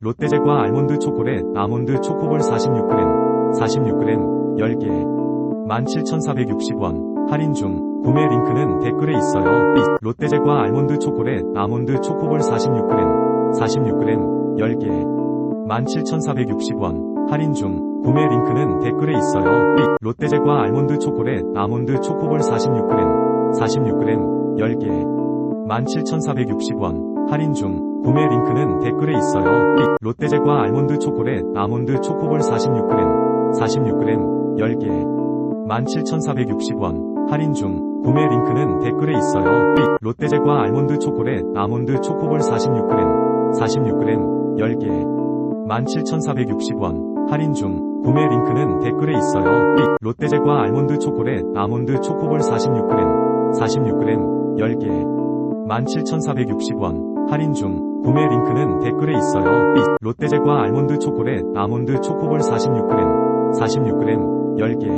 롯데제과 알몬드 초콜릿 아몬드 초코볼 46g 46g 10개. 17,460원. 할인 중. 구매 링크는 댓글에 있어요. 롯데제과 알몬드 초콜릿 아몬드 초코볼 46g 46g 10개. 17,460원. 할인 중. 구매 링크는 댓글에 있어요. 롯데제과 알몬드 초콜릿 아몬드 초코볼 46g 46g 10개. 17,460원 할인 중 구매 링크는 댓글에 있어요. 롯데제과 알몬드 초콜릿 아몬드 초코볼 46g 46g 10개 17,460원 할인 중 구매 링크는 댓글에 있어요. 롯데제과 알몬드 초콜릿 아몬드 초코볼 46g 46g 10개 17,460원 할인 중 구매 링크는 댓글에 있어요. 롯데제과 알몬드 초콜릿 아몬드 초코볼 46g 46g 10개 17,460원 할인 중 구매 링크는 댓글에 있어요. 롯데제과 알몬드 초콜릿 아몬드 초코볼 46g 46g 10개